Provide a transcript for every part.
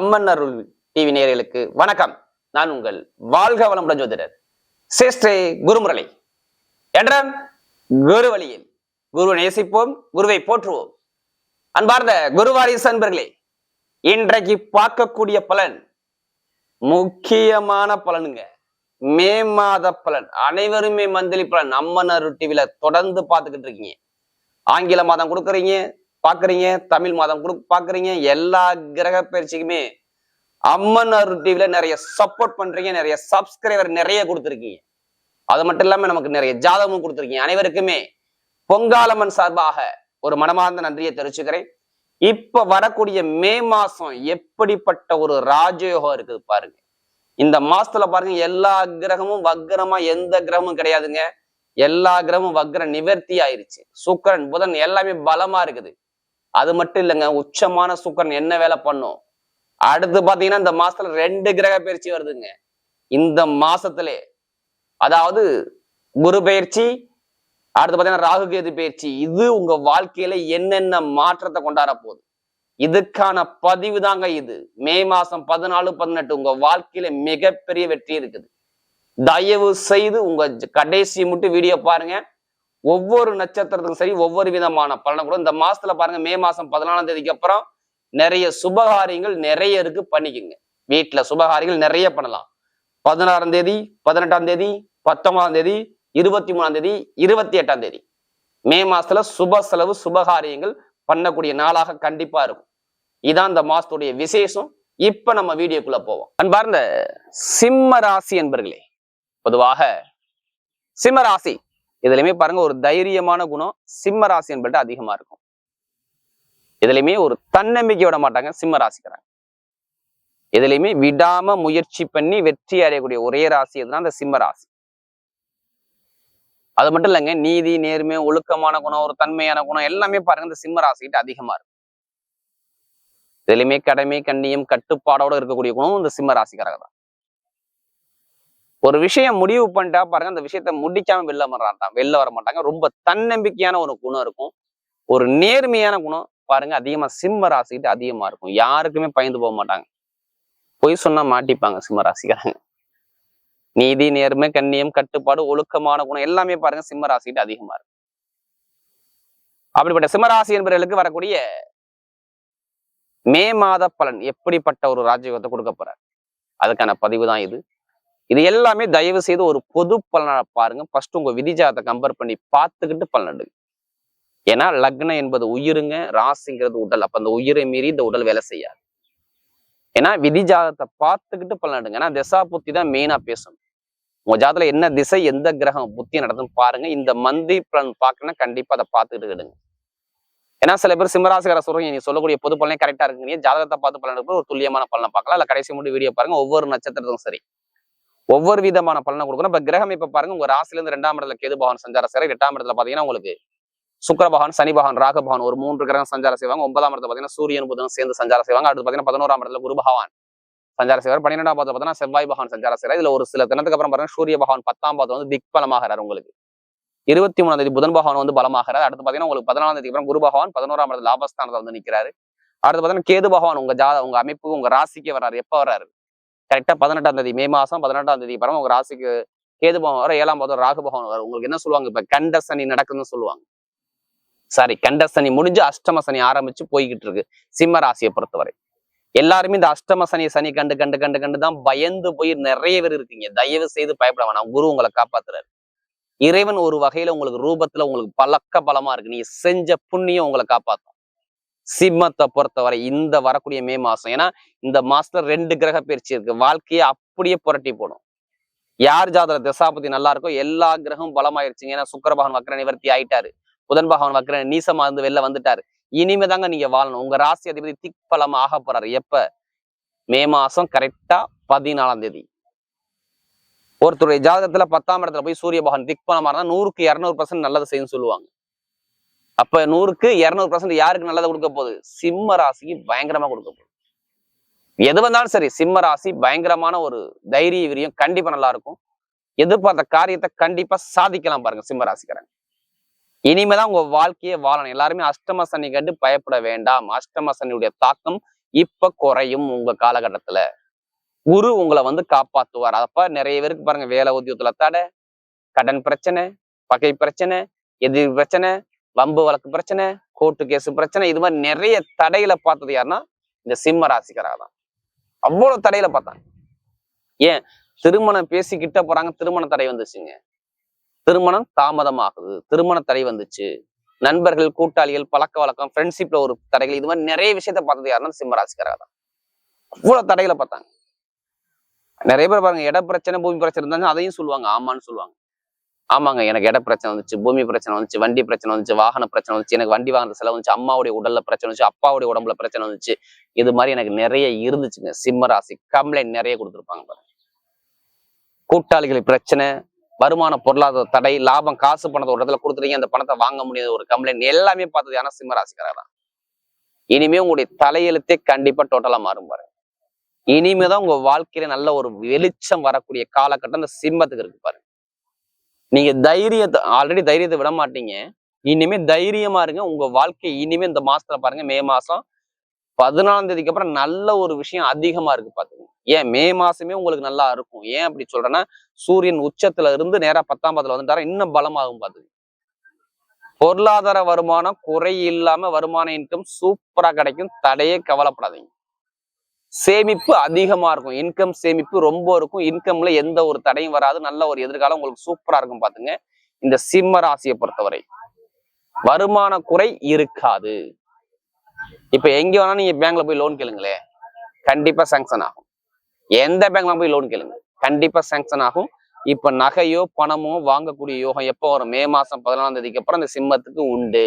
அம்மன் அருள் TV நேயர்களுக்கு வணக்கம். நான் உங்கள் வாழ்க வளமுடன் ஜோதிடர் சேஷ்டே குருமுரளி. என்ற குரு வழியில் குருவை நேசிப்போம் குருவை போற்றுவோம். அன்பார்ந்த குருவாரிசு அன்பர்களே இன்றைக்கு பார்க்கக்கூடிய பலன் முக்கியமான பலனுங்க. மே மாத பலன் அனைவருமே மந்திலி பலன் அம்மன் அருள் டிவில தொடர்ந்து பார்த்துக்கிட்டு இருக்கீங்க. ஆங்கில மாதம் கொடுக்குறீங்க பாக்குறீங்க தமிழ் மாதம் கொடு பாக்குறீங்க எல்லா கிரக பயிற்சிக்குமே அம்மன் அருள் டிவில நிறைய சப்போர்ட் பண்றீங்க நிறைய சப்ஸ்கிரைபர் நிறைய கொடுத்துருக்கீங்க. அது மட்டும் இல்லாம நமக்கு நிறைய ஜாதகமும் கொடுத்துருக்கீங்க. அனைவருக்குமே பொங்காலம்மன் சார்பாக ஒரு மனமார்ந்த நன்றியை தெரிவிச்சுக்கிறேன். இப்ப வரக்கூடிய மே மாசம் எப்படிப்பட்ட ஒரு ராஜயோகம் இருக்குது பாருங்க. இந்த மாசத்துல பாருங்க எல்லா கிரகமும் வக்ரமா எந்த கிரகமும் கிடையாதுங்க. எல்லா கிரகமும் வக்ர நிவர்த்தி ஆயிருச்சு. சுக்கரன் புதன் எல்லாமே பலமா இருக்குது. அது மட்டும் இல்லைங்க உச்சமான சுக்கரன் என்ன வேலை பண்ணும்? அடுத்து பாத்தீங்கன்னா இந்த மாசத்துல ரெண்டு கிரக பயிற்சி வருதுங்க. இந்த மாசத்திலே அதாவது குரு பயிற்சி அடுத்து பாத்தீங்கன்னா ராகு கேது பயிற்சி இது உங்க வாழ்க்கையில என்னென்ன மாற்றத்தை கொண்டாட போகுது? இதுக்கான பதிவு தாங்க இது. மே மாசம் பதினாலு பதினெட்டு உங்க வாழ்க்கையில மிகப்பெரிய வெற்றி இருக்குது. தயவு செய்து உங்க கடைசி மட்டும் வீடியோ பாருங்க. ஒவ்வொரு நட்சத்திரத்துக்கும் சரி ஒவ்வொரு விதமான பலனை கூட இந்த மாசத்துல பாருங்க மே மாசம் பதினாலாம் தேதிக்கு அப்புறம் நிறைய சுபகாரியங்கள் நிறைய இருக்கு பண்ணிக்கோங்க. வீட்டுல சுபகாரியங்கள் நிறைய பண்ணலாம். பதினாறாம் தேதி பதினெட்டாம் தேதி பத்தொன்பதாம் தேதி இருபத்தி மூணாம் தேதி இருபத்தி எட்டாம் தேதி. மே மாசத்துல சுப செலவு சுபகாரியங்கள் பண்ணக்கூடிய நாளாக கண்டிப்பா இருக்கும். இதான் இந்த மாசத்துடைய விசேஷம். இப்ப நம்ம வீடியோக்குள்ள போவோம். அன்பார்ந்த சிம்ம ராசி என்பர்களே பொதுவாக சிம்ம ராசி. இதுலயுமே பாருங்க ஒரு தைரியமான குணம் சிம்ம ராசி என்பது அதிகமா இருக்கும். இதுலயுமே ஒரு தன்னம்பிக்கை விட மாட்டாங்க சிம்ம ராசிக்காரங்க. எதுலையுமே விடாம முயற்சி பண்ணி வெற்றி அடையக்கூடிய ஒரே ராசி எதுனா அந்த சிம்ம ராசி. அது மட்டும் இல்லைங்க நீதி நேர்மை ஒழுக்கமான குணம் ஒரு தன்மையான குணம் எல்லாமே பாருங்க இந்த சிம்ம ராசிக்கிட்ட அதிகமா இருக்கும் இதுலயுமே கடமை கண்ணியம் கட்டுப்பாடோட இருக்கக்கூடிய குணம் இந்த சிம்ம ராசிக்காரங்க தான். ஒரு விஷயம் முடிவு பண்ணிட்டா பாருங்க அந்த விஷயத்த முடிக்காம வெளில வர்றான் வெளில வர மாட்டாங்க. ரொம்ப தன்னம்பிக்கையான ஒரு குணம் இருக்கும். ஒரு நேர்மையான குணம் பாருங்க அதிகமா சிம்ம ராசிக்கிட்ட அதிகமா இருக்கும். யாருக்குமே பயந்து போக மாட்டாங்க. பொய் சொன்னா மாட்டிப்பாங்க சிம்ம ராசிக்காரங்க. நீதி நேர்மை கண்ணியம் கட்டுப்பாடு ஒழுக்கமான குணம் எல்லாமே பாருங்க சிம்ம ராசிக்கிட்ட அதிகமா இருக்கும். அப்படிப்பட்ட சிம்மராசி என்பவர்களுக்கு வரக்கூடிய மே மாத பலன் எப்படிப்பட்ட ஒரு ராஜயோகத்தை கொடுக்க போறார்? அதுக்கான பதிவு தான் இது. இது எல்லாமே தயவு செய்து ஒரு பொது பலனை பாருங்க. ஃபர்ஸ்ட் உங்க விதிஜாதத்தை கம்பேர் பண்ணி பார்த்துக்கிட்டு பலன் எடுங்க. ஏன்னா லக்னம் என்பது உயிருங்க ராசிங்கிறது உடல். அப்ப அந்த உயிரை மீறி இந்த உடல் வேலை செய்யாது. ஏன்னா விதிஜாதத்தை பார்த்துக்கிட்டு பலன் ஏன்னா திசா புத்தி தான் மெயினா பேசணும் உங்க ஜாதத்துல என்ன திசை எந்த கிரகம் புத்தி நடத்துன்னு பாருங்க. இந்த மந்தி பலன் பார்க்கணும்னா கண்டிப்பா அதை பார்த்துக்கிட்டு எடுங்க ஏன்னா சில பேர் சிம்மராசிகார சொல்றீங்க நீங்க சொல்லக்கூடிய பொது பலனே கரெக்டா இருக்குங்க. ஜாதகத்தை பார்த்து பலன் எடுக்கும் ஒரு துல்லியமான பலனை பார்க்கலாம். இல்ல கடைசி மட்டும் வீடியோ பாருங்க. ஒவ்வொரு நட்சத்திரத்துக்கும் சரி. ஒவ்வொரு விதமான பலனை கொடுக்கணும். இப்ப கிரகம் இப்ப பாருங்க உங்க ராசில இருந்து ரெண்டாம் இடத்துல கேது பவன் சஞ்சார சேர எட்டாம் இடத்துல பாத்தீங்கன்னா உங்களுக்கு சுக்கரபகவான் சனி பகவான் ராக ஒரு மூன்று கிரகம் சஞ்சாரம் செய்வாங்க. ஒன்பதாம் இடத்துல பாத்தீங்கன்னா சூரியன் புதன் சேர்ந்து சஞ்சாரம் செய்வாங்க. அடுத்து பாத்தீங்கன்னா பதினோராம் இடத்துல குரு பகவான் சஞ்சாரம் செய்வார். பன்னிரெண்டாம் பாதத்துல பாத்தீங்கன்னா செவ்வாய் பகவான் சஞ்சாரம் செய்வார் இதுல ஒரு சில தினத்துக்கு அப்புறம் பார்த்தீங்கன்னா சூரிய பகவான் பத்தாம் பாதம் வந்து திக்பலமாகிறார் உங்களுக்கு. இருபத்தி மூணாம் தேதி புதன் பகவான் வந்து பலமாகிறார். அடுத்து பாத்தீங்கன்னா உங்களுக்கு பதினாலாம் தேதி அப்புறம் குரு பகவான் பதினோராம் இடத்துல லாபஸ்தானத்துல வந்து நிக்கிறாரு. அடுத்து பாத்தீங்கன்னா கேது பகவான் உங்க ஜாத உங்க அமைப்பு உங்க ராசிக்கு வர்றாரு. எப்ப வர்றாரு? கரெக்டா பதினெட்டாம் தேதி மே மாசம் பதினெட்டாம் தேதி அப்புறம் உங்க ராசிக்கு கேது பகவான் வர ஏழாம் பாதம் ராகு பகவான் வர உங்களுக்கு என்ன சொல்லுவாங்க? இப்ப கண்ட சனி நடக்குதுன்னு சொல்லுவாங்க. சாரி கண்ட சனி முடிஞ்சு அஷ்டம சனி ஆரம்பிச்சு போய்கிட்டு இருக்கு சிம்ம ராசியை பொறுத்தவரை. எல்லாருமே இந்த அஷ்டம சனி சனி கண்டு கண்டு கண்டு கண்டு தான் பயந்து போய் நிறைய பேர் இருக்கீங்க. தயவு செய்து பயப்பட வேணாம். குரு உங்களை காப்பாத்துறாரு. இறைவன் ஒரு வகையில உங்களுக்கு ரூபத்துல உங்களுக்கு பலக்க பலமா இருக்கு. நீங்க செஞ்ச புண்ணியம் உங்களை காப்பாத்தும். சிம்மத்தை பொறுத்தவரை இந்த வரக்கூடிய மே மாசம் ஏன்னா இந்த மாசத்துல ரெண்டு கிரக பயிற்சி இருக்கு. வாழ்க்கையை அப்படியே புரட்டி போடும். யார் ஜாதக திசாபதி நல்லா இருக்கோ எல்லா கிரகமும் பலமாயிருச்சுங்க. ஏன்னா சுக்கரபகன் வக்கர நிவர்த்தி ஆயிட்டாரு. புதன் பகவான் வக்கர நீசமா இருந்து வெளில வந்துட்டாரு. இனிமே தாங்க நீங்க வாழணும். உங்க ராசி அதிபதி திக்பலம் ஆக போறாரு. எப்ப? மே மாசம் கரெக்டா பதினாலாம் தேதி. ஒருத்தருடைய ஜாதகத்துல பத்தாம் இடத்துல போய் சூரிய பகவான் திக்பலமா இருந்தா நூறுக்கு இரநூறு பர்சன்ட் நல்லது செய்யும் சொல்லுவாங்க. அப்ப நூறுக்கு இருநூறு பர்சன்ட் யாருக்கு நல்லதை கொடுக்க போகுது? சிம்ம ராசிக்கு பயங்கரமா கொடுக்க போகுது. எது வந்தாலும் சரி சிம்ம ராசி பயங்கரமான ஒரு தைரிய விரியம். கண்டிப்பா நல்லா இருக்கும். எதிர்பார்த்த காரியத்தை கண்டிப்பா சாதிக்கலாம் பாருங்க சிம்ம ராசிக்காரங்க. இனிமேதான் உங்க வாழ்க்கையை வாழணும். எல்லாருமே அஷ்டம சனி கண்டு பயப்பட வேண்டாம். அஷ்டம சனியுடைய தாக்கம் இப்ப குறையும் உங்க காலகட்டத்துல. குரு உங்களை வந்து காப்பாத்துவார். அப்ப நிறைய பேருக்கு பாருங்க வேலை உத்தியோகத்துல தடை கடன் பிரச்சனை பகை பிரச்சனை எதிர் பிரச்சனை வம்பு வழக்கு பிரச்சனை கோர்ட்டு கேஸ் பிரச்சனை இது மாதிரி நிறைய தடையில பார்த்தது யாருன்னா இந்த சிம்ம ராசிக்காரா தான். அவ்வளவு தடையில பார்த்தாங்க. ஏன்? திருமணம் பேசி கிட்ட போறாங்க திருமண தடை வந்துச்சுங்க. திருமணம் தாமதமாகுது. திருமண தடை வந்துச்சு. நண்பர்கள் கூட்டாளிகள் பழக்க வழக்கம் ஃப்ரெண்ட்ஷிப்ல ஒரு தடைகள் இது மாதிரி நிறைய விஷயத்த பார்த்தது யாருன்னா சிம்மராசிக்காரா தான். அவ்வளவு தடைகளை பார்த்தாங்க. நிறைய பேர் பாருங்க இட பிரச்சனை பூமி பிரச்சனை இருந்தாங்க அதையும் சொல்லுவாங்க. ஆமான்னு சொல்லுவாங்க. ஆமாங்க எனக்கு இட பிரச்சனை வந்துச்சு பூமி பிரச்சனை வந்துச்சு வண்டி பிரச்சனை வந்துச்சு வாகன பிரச்சனை வந்துச்சு எனக்கு வண்டி வாங்குற செலவு வந்துச்சு அம்மாவுடைய உடல்ல பிரச்சனை வந்துச்சு அப்பாவுடைய உடம்புல பிரச்சனை வந்துச்சு. இது மாதிரி எனக்கு நிறைய இருந்துச்சுங்க. சிம்ம ராசி கம்ப்ளைண்ட் நிறைய கொடுத்துருப்பாங்க பாருங்க. கூட்டாளிகள் பிரச்சனை வருமான பொருளாதார தடை லாபம் காசு பணத்தை ஒரு இடத்துல கொடுத்துட்டீங்க அந்த பணத்தை வாங்க முடியாத ஒரு கம்ப்ளைண்ட் எல்லாமே பார்த்தது யாரா சிம்மராசிக்காரர் தான் இனிமே உங்களுடைய தலையெழுத்தே கண்டிப்பா டோட்டலா மாறும் பாருங்க. இனிமேதான் உங்க வாழ்க்கையில நல்ல ஒரு வெளிச்சம் வரக்கூடிய காலகட்டம் இந்த சிம்மத்துக்கு இருக்கு பாருங்க. நீங்க தைரியத்தை ஆல்ரெடி தைரியத்தை விட மாட்டீங்க. இனிமே தைரியமா இருங்க. உங்க வாழ்க்கை இனிமே இந்த மாசத்துல பாருங்க மே மாசம் பதினாலாம் தேதிக்கு அப்புறம் நல்ல ஒரு விஷயம் அதிகமா இருக்கு பாத்துங்க ஏன்? மே மாசமே உங்களுக்கு நல்லா இருக்கும். ஏன் அப்படி சொல்றேன்னா சூரியன் உச்சத்துல இருந்து நேரா பத்தாம் பாதத்துல வந்துட்டாரா இன்னும் பலமாகும் பாத்துங்க பொருளாதார வருமானம் குறை இல்லாம வருமான இன்கம் சூப்பரா கிடைக்கும். தடையே கவலைப்படாதீங்க. சேமிப்பு அதிகமா இருக்கும். இன்கம் சேமிப்பு ரொம்ப இருக்கும். இன்கம்ல எந்த ஒரு தடையும் வராது. நல்ல ஒரு எதிர்காலம் உங்களுக்கு சூப்பரா இருக்கும் பாத்துங்க இந்த சிம்ம ராசியை பொறுத்தவரை. வருமான குறை இருக்காது. இப்ப எங்க வேணாலும் நீங்க பேங்க்ல போய் லோன் கேளுங்களேன் கண்டிப்பா சேங்ஷன் ஆகும். எந்த பேங்க்ல போய் லோன் கேளுங்க. கண்டிப்பா சேங்ஷன் ஆகும். இப்ப நகையோ பணமோ வாங்கக்கூடிய யோகம் எப்போ வரும்? மே மாசம் பதினாலாம் தேதிக்கு அப்புறம் அந்த சிம்மத்துக்கு உண்டு.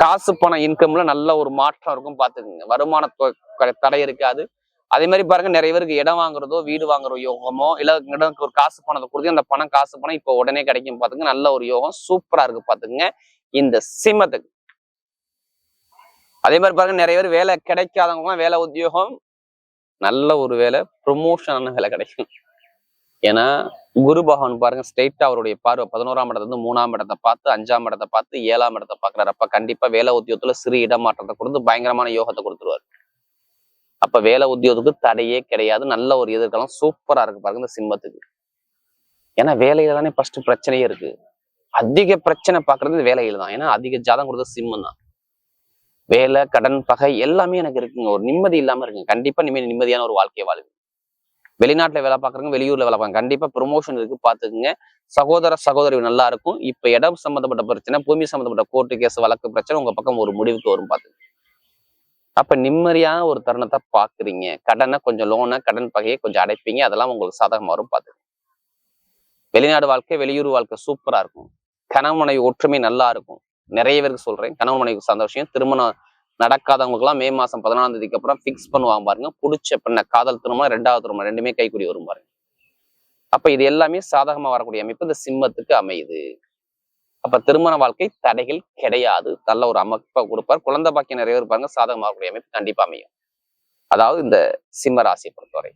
காசு பணம் இன்கம்ல நல்ல ஒரு மாற்றம் இருக்கும் பார்த்துக்குங்க. வருமான தடை இருக்காது. அதே மாதிரி பாருங்க நிறைய பேருக்கு இடம் வாங்குறதோ வீடு வாங்குற யோகமோ இல்ல இடம் ஒரு காசு பணத்தை கொடுத்து அந்த பணம் காசு பணம் இப்போ உடனே கிடைக்கும் பாத்துங்க நல்ல ஒரு யோகம் சூப்பரா இருக்கு பாத்துங்க இந்த சிம்மத்துக்கு. அதே மாதிரி பாருங்க நிறைய பேர் வேலை கிடைக்காதவங்க வேலை உத்தியோகம் நல்ல ஒரு வேலை ப்ரொமோஷனான வேலை கிடைக்கும். ஏன்னா குரு பகவான் பாருங்க ஸ்ட்ரெயிட்டா அவருடைய பார்வை பதினோராம் இடத்துல இருந்து மூணாம் இடத்தை பார்த்து அஞ்சாம் இடத்தை பார்த்து ஏழாம் இடத்தை பாக்குறாரு அப்ப கண்டிப்பா வேலை உத்தியோகத்துல சிறு இடமாற்றத்தை கொடுத்து பயங்கரமான யோகத்தை கொடுத்துருவாரு. அப்ப வேலை உத்தியோகத்துக்கு தடையே கிடையாது. நல்ல ஒரு எதிர்காலம் சூப்பரா இருக்கு பாருங்க இந்த சிம்மத்துக்கு. ஏன்னா வேலையில தானே ஃபர்ஸ்ட் பிரச்சனையே இருக்கு. அதிக பிரச்சனை பாக்குறது வேலையில தான் ஏன்னா அதிக ஜாதம் கொடுத்தது சிம்மம் தான் வேலை கடன் பகை எல்லாமே எனக்கு இருக்குங்க. ஒரு நிம்மதி இல்லாம இருக்குங்க. கண்டிப்பா நிம்மதி நிம்மதியான ஒரு வாழ்க்கையை வாழ்வு வெளிநாட்டுல வேலை பார்க்குறவங்க வெளியூர்ல வேலை பார்க்க கண்டிப்பா ப்ரொமோஷன் இருக்கு பாத்துக்குங்க சகோதர சகோதரி நல்லா இருக்கும். இப்ப இடம் சம்பந்தப்பட்ட பிரச்சனை பூமி சம்பந்தப்பட்ட கோர்ட்டு கேஸ் வழக்கு பிரச்சனை உங்க பக்கம் ஒரு முடிவுக்கு வரும் பாத்து அப்ப நிம்மதியான ஒரு தருணத்தை பாக்குறீங்க கடனை கொஞ்சம் லோனை கடன் பகையை கொஞ்சம் அடைப்பீங்க. அதெல்லாம் உங்களுக்கு சாதகமாக வரும் பாத்து வெளிநாடு வாழ்க்கை வெளியூர் வாழ்க்கை சூப்பரா இருக்கும். கணவனை ஒற்றுமை நல்லா இருக்கும். நிறைய பேருக்கு சொல்றேன். கணவன் மனைவிக்கு சந்தோஷம் திருமணம் நடக்காதவங்களுக்குலாம் மே மாசம் பதினாலாம் தேதிக்கு அப்புறம் ஃபிக்ஸ் பண்ணுவாங்க பாருங்க. பிடிச்ச பெண்ண காதல் திருமணம் ரெண்டாவது திருமணம் ரெண்டுமே கைக்கூடி வரும் பாருங்க. அப்ப இது எல்லாமே சாதகமா வரக்கூடிய அமைப்பு இந்த சிம்மத்துக்கு அமையுது. அப்ப திருமண வாழ்க்கை தடைகள் கிடையாது. நல்ல ஒரு அமைப்பை கொடுப்பார். குழந்தை பாக்கியம் நிறைய பேர் பாருங்க சாதகமாக வரக்கூடிய அமைப்பு கண்டிப்பா அமையும். அதாவது இந்த சிம்ம ராசியை பொறுத்தவரை.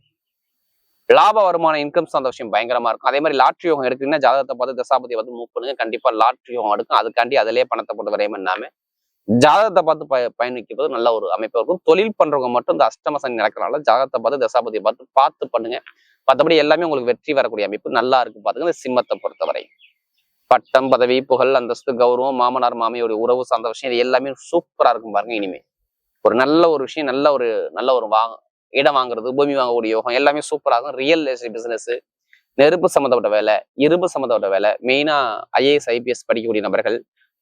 லாப வருமான இன்கம் சார்ந்த விஷயம் பயங்கரமா இருக்கும். அதே மாதிரி லாட்ரி யோகம் எடுத்தீங்கன்னா ஜாதகத்தை பார்த்து தசாபதியை வந்து மூவ் பண்ணுங்க. கண்டிப்பா லாட்ரி யோகம் எடுக்கும். அதுக்காண்டி அதிலே பணத்தை போட்டு வரையும் இல்லாம ஜாதகத்தை பார்த்து பய பயணிக்கும்போது நல்ல ஒரு அமைப்பு இருக்கும். தொழில் பண்றவங்க மட்டும் இந்த அஷ்டம சனி நடக்கிறனால ஜாதகத்தை பார்த்து தசாபதியை பார்த்து பார்த்து பண்ணுங்க. மற்றபடி எல்லாமே உங்களுக்கு வெற்றி வரக்கூடிய அமைப்பு நல்லா இருக்கும் பாத்துங்க இந்த சிம்மத்தை பொறுத்தவரை. பட்டம் பதவி புகழ் அந்தஸ்து கௌரவம் மாமனார் மாமியோட உறவு சார்ந்த விஷயம் இது எல்லாமே சூப்பரா இருக்கும் பாருங்க இனிமே. ஒரு நல்ல ஒரு விஷயம் நல்ல ஒரு நல்ல ஒரு வா இடம் வாங்குறது பூமி வாங்கக்கூடிய யோகம் எல்லாமே சூப்பராக இருக்கும். ரியல் எஸ்டேட் பிஸ்னஸ் நெருப்பு சம்மந்தப்பட்ட வேலை இரும்பு சம்மந்தப்பட்ட வேலை மெயினா ஐஏஎஸ் ஐபிஎஸ் படிக்கக்கூடிய நபர்கள்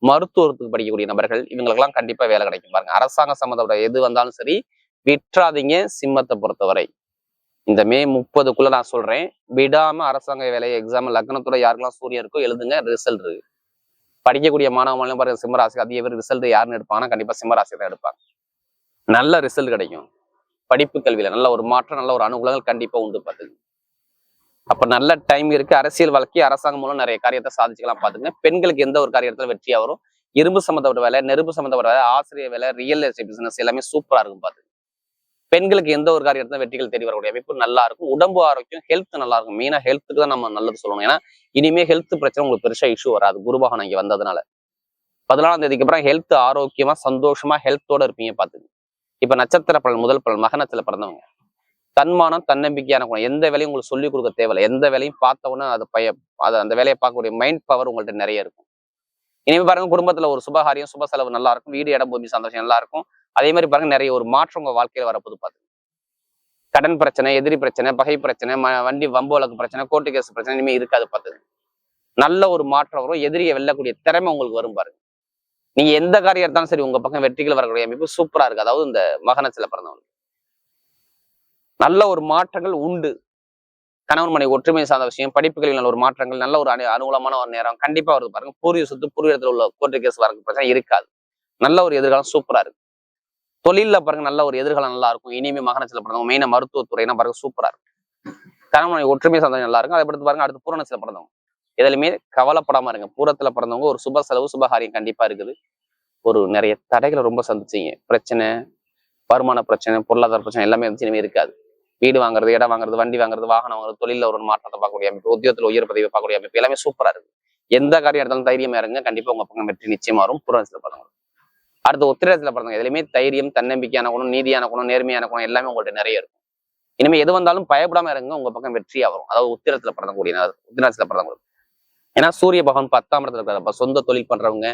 மருத்துவத்துக்கு படிக்கக்கூடிய நபர்கள் இவங்களுக்கெல்லாம் கண்டிப்பா வேலை கிடைக்கும் பாருங்க. அரசாங்க சம்மந்தப்பட்ட எது வந்தாலும் சரி விட்டுறாதீங்க சிம்மத்தை பொறுத்தவரை. இந்த மே முப்பதுக்குள்ள நான் சொல்றேன். விடாம அரசாங்க வேலை எக்ஸாம் லக்னத்தோட யாருக்கெல்லாம் சூரியன் இருக்கோ எழுதுங்க ரிசல்ட் இருக்கு. படிக்கக்கூடிய மாணவ பாருங்க சிம்மராசி அதிக பேர் ரிசல்ட் யாருன்னு எடுப்பாங்கன்னா கண்டிப்பா சிம்மராசி தான் எடுப்பாங்க. நல்ல ரிசல்ட் கிடைக்கும். படிப்பு கல்வியில நல்ல ஒரு மாற்றம் நல்ல ஒரு அனுகூலங்கள் கண்டிப்பா உண்டு பாத்துங்க அப்ப நல்ல டைம் இருக்கு. அரசியல் வாழ்க்கை அரசாங்கம் மூலம் நிறைய காரியத்தை சாதிச்சுக்கலாம் பாத்துங்க பெண்களுக்கு எந்த ஒரு காரியத்துல வெற்றியா வரும்? இரும்பு சம்மந்தப்பட்ட வேலை நெருப்பு சம்மந்தப்பட்ட வேலை ஆசிரியர் வேலை ரியல் எஸ்டேட் பிசினஸ் எல்லாமே சூப்பரா இருக்கும் பாத்துங்க பெண்களுக்கு எந்த ஒரு காரியத்துல வெற்றிகள் தேடி வரக்கூடிய அமைப்பு நல்லா இருக்கும். உடம்பு ஆரோக்கியம் ஹெல்த் நல்லா இருக்கும். மெயினா ஹெல்த்துக்கு தான் நம்ம நல்லது சொல்லணும். ஏன்னா இனிமே ஹெல்த் பிரச்சனை உங்களுக்கு பெருசா இஷ்யூ வராது. குருபாகனம் இங்க வந்ததுனால. பதினாலாம் தேதிக்கு அப்புறம் ஹெல்த் ஆரோக்கியமா சந்தோஷமா ஹெல்த்தோட இருப்பீங்க பாத்துங்க இப்ப நட்சத்திர பலன் முதல் பலன் மகனத்துல பிறந்தவங்க. தன்மானம் தன்னம்பிக்கையான குணம். எந்த வேலையும் உங்களுக்கு சொல்லிக் கொடுக்க தேவையில்லை. எந்த வேலையும் பார்த்த உடனே அது பய அது அந்த வேலையை பார்க்கக்கூடிய மைண்ட் பவர் உங்கள்கிட்ட நிறைய இருக்கும். இனிமே பாருங்க குடும்பத்துல ஒரு சுபகாரியம் சுப செலவு நல்லா இருக்கும். வீடு இடம் பூமி சந்தோஷம் நல்லா இருக்கும். அதே மாதிரி பாருங்க நிறைய ஒரு மாற்றம் உங்க வாழ்க்கையில வரப்போது பார்த்துங்க கடன் பிரச்சனை எதிரி பிரச்சனை பகை பிரச்சனை வண்டி வம்பு வழக்கு பிரச்சனை கோர்ட்டு கேஸ் பிரச்சனை இனிமே இருக்காது பார்த்துங்க நல்ல ஒரு மாற்றம் வரும். எதிரியை வெல்லக்கூடிய திறமை உங்களுக்கு வரும் பாருங்க. நீங்க எந்த காரியம் எடுத்தாலும் சரி உங்க பக்கம் வெற்றிகள் வரக்கூடிய அமைப்பு சூப்பரா இருக்கு. அதாவது இந்த மகனத்துல பிறந்தவங்க. நல்ல ஒரு மாற்றங்கள் உண்டு. கணவன் மனை ஒற்றுமை சார்ந்த விஷயம் படிப்புகளில் நல்ல ஒரு மாற்றங்கள் நல்ல ஒரு அனு அனுகூலமான ஒரு நேரம் கண்டிப்பா வருது பாருங்க. பூர்வீக சொத்து பூர்வீகத்தில் உள்ள கோர்ட்டு கேஸ் வரக்கு பிரச்சனை இருக்காது. நல்ல ஒரு எதிர்காலம் சூப்பரா இருக்கு. தொழில பாருங்க நல்ல ஒரு எதிர்காலம் நல்லா இருக்கும். இனிமே மகனத்துல பிறந்தவங்க மெயினா மருத்துவத்துறைனா பாருங்க சூப்பரா இருக்கும். கணவன் மனை ஒற்றுமை சார்ந்த நல்லா இருக்கும். அதை படுத்து பாருங்க அடுத்து பூரணத்துல பிறந்தவங்க. எதுலையுமே கவலைப்படாம இருங்க. பூரத்துல பிறந்தவங்க ஒரு சுப செலவு சுபகாரியம் கண்டிப்பா இருக்குது. ஒரு நிறைய தடைகளை ரொம்ப சந்திச்சிங்க. பிரச்சனை வருமான பிரச்சனை பொருளாதார பிரச்சனை எல்லாமே வந்து இருக்காது. வீடு வாங்குறது இடம் வாங்குறது வண்டி வாங்குறது வாகனம் வாங்குறது தொழில ஒரு மாற்றத்தை பார்க்கக்கூடிய அமைப்பு உத்தியோகத்தில் உயர் பதவி பார்க்கக்கூடிய அமைப்பு எல்லாமே சூப்பரா இருக்கு எந்த காரியம் எடுத்தாலும் தைரியமா இருங்க. கண்டிப்பா உங்க பக்கம் வெற்றி நிச்சயமா வரும். புறத்துல பிறந்தவங்க. அடுத்து உத்திரத்துல பிறந்தவங்க. எதுலையுமே தைரியம் தன்னம்பிக்கையான குணம் நீதியான குணம் நேர்மையான குணம் எல்லாமே உங்கள்கிட்ட நிறைய இருக்கும். இனிமே எது வந்தாலும் பயப்படாம இருங்க. உங்க பக்கம் வெற்றியா வரும். அதாவது உத்திரத்துல பிறந்தக்கூடிய உத்திரத்துல பிறந்தவங்களுக்கு ஏன்னா சூரிய பகவான் பத்தாம் இடத்துல இருக்காரு. அப்ப சொந்த தொழில் பண்றவங்க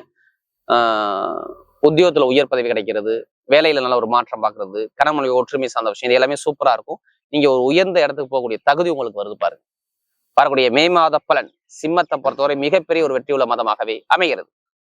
ஆஹ் உத்தியோகத்துல உயர் பதவி கிடைக்கிறது வேலையில நல்ல ஒரு மாற்றம் பார்க்கறது கணவனை ஒற்றுமை சார்ந்த விஷயம் இது எல்லாமே சூப்பரா இருக்கும். நீங்க ஒரு உயர்ந்த இடத்துக்கு போகக்கூடிய தகுதி உங்களுக்கு வருது பாருங்க. வரக்கூடிய மே மாத பலன் சிம்மத்தை பொறுத்தவரை மிகப்பெரிய ஒரு வெற்றியுள்ள மதமாகவே அமைகிறது.